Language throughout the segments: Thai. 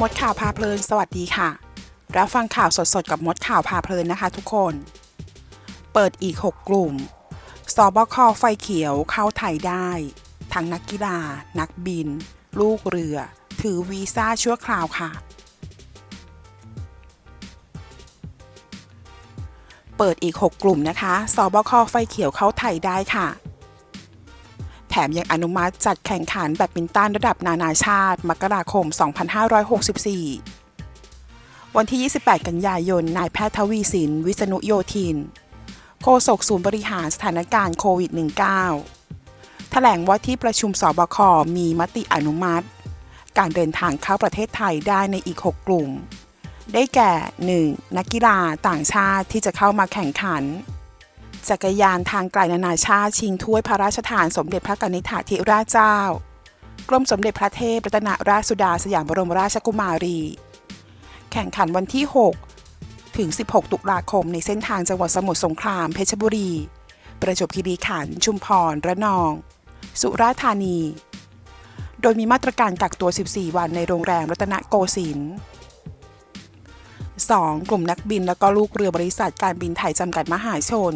มดข่าวพาเพลิน สวัสดีค่ะ รับฟังข่าวสดๆ กับมดข่าวพาเพลินนะคะทุกคน เปิดอีก 6 กลุ่ม สบคไฟเขียวเข้าไทยได้ ทั้งนักกีฬา นักบิน ลูกเรือ ถือวีซ่าชั่วคราวค่ะ เปิดอีก 6 กลุ่มนะคะ สบคไฟเขียวเข้าไทยได้ค่ะ แถมยังอนุมัติจัดแข่งขันแบดมินตันระดับนานาชาติ มกราคม 2564 วันที่ 28 กันยายน นายแพทย์ทวีสิน วิษณุโยธิน โฆษกศูนย์บริหารสถานการณ์โควิด -19 แถลงว่าที่ประชุมสบค มีมติอนุมัติ การเดินทางเข้าประเทศไทยได้ในอีก 6 กลุ่ม ได้แก่ 1. นักกีฬาต่างชาติที่จะเข้ามาแข่งขัน จักรยานทางไกลนานาชาติชิงถ้วยพระราชทานสมเด็จพระกนิษฐาธิราชเจ้า กรมสมเด็จพระเทพรัตนราชสุดาสยามบรมราชกุมารี แข่งขันวันที่ 6 ถึง 16 ตุลาคมในเส้นทางจังหวัดสมุทรสงครามเพชรบุรี ประจวบคีรีขันธ์ชุมพร ระนอง สุราษฎร์ธานี โดยมีมาตรการกักตัว 14 วันในโรงแรมรัตนโกสินทร์ 2. กลุ่มนักบินและก็ลูกเรือบริษัทการบินไทยจำกัดมหาชน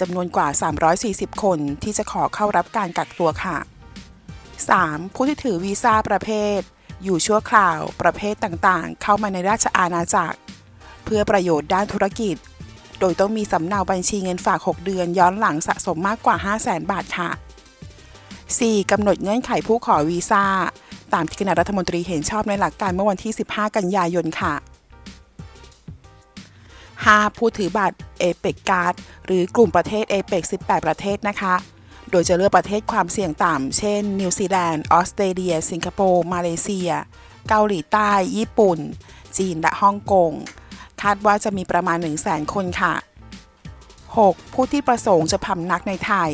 จำนวนกว่า 340 คนที่จะขอเข้ารับการกักตัวค่ะ 3. ผู้ที่ถือวีซ่าประเภท อยู่ชั่วคราว ประเภทต่างๆ เข้ามาในราชอาณาจักร เพื่อประโยชน์ด้านธุรกิจ โดยต้องมีสำเนาบัญชีเงินฝาก 6 เดือนย้อนหลังสะสมมากกว่า 500,000บาทค่ะ 4. กำหนดเงื่อนไขผู้ขอวีซ่าตามที่คณะรัฐมนตรีเห็นชอบในหลักการเมื่อวันที่ 15 กันยายนค่ะ 5. ผู้ถือบัตร APEC Card หรือกลุ่มประเทศ APEC 18 ประเทศนะคะ โดยจะเลือกประเทศความเสี่ยงต่ำ เช่น นิวซีแลนด์ ออสเตรเลีย สิงคโปร์ มาเลเซีย เกาหลีใต้ ญี่ปุ่น จีน และฮ่องกง คาดว่าจะมีประมาณ 100,000คนค่ะ 6. ผู้ที่ประสงค์จะพำนักในไทย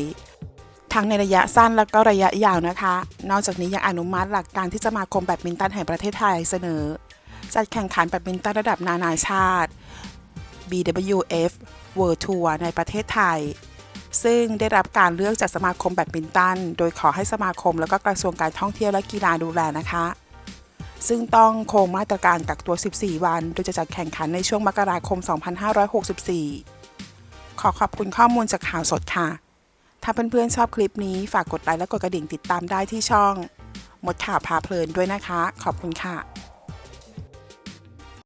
ทั้งในระยะสั้นและก็ระยะยาวนะคะ นอกจากนี้ยังอนุมัติหลักการที่สมาคมแบดมินตันแห่งประเทศไทยเสนอ จัดแข่งขันแบดมินตันระดับนานาชาติ BWF World Tour ในประเทศไทย ซึ่งได้รับการเลือกจากสมาคมแบดมินตัน โดยขอให้สมาคมและก็กระทรวงการท่องเที่ยวและกีฬาดูแลนะคะ ซึ่งต้องคงมาตรการกักตัว 14 วัน โดยจะจัดแข่งขันในช่วงมกราคม 2564 ขอขอบคุณข้อมูลจากข่าวสดค่ะ ถ้าเพื่อนๆชอบคลิปนี้ฝากกดไลค์และกดกระดิ่งติดตามได้ที่ช่อง หมดข่าวพาเพลินด้วยนะคะ ขอบคุณค่ะ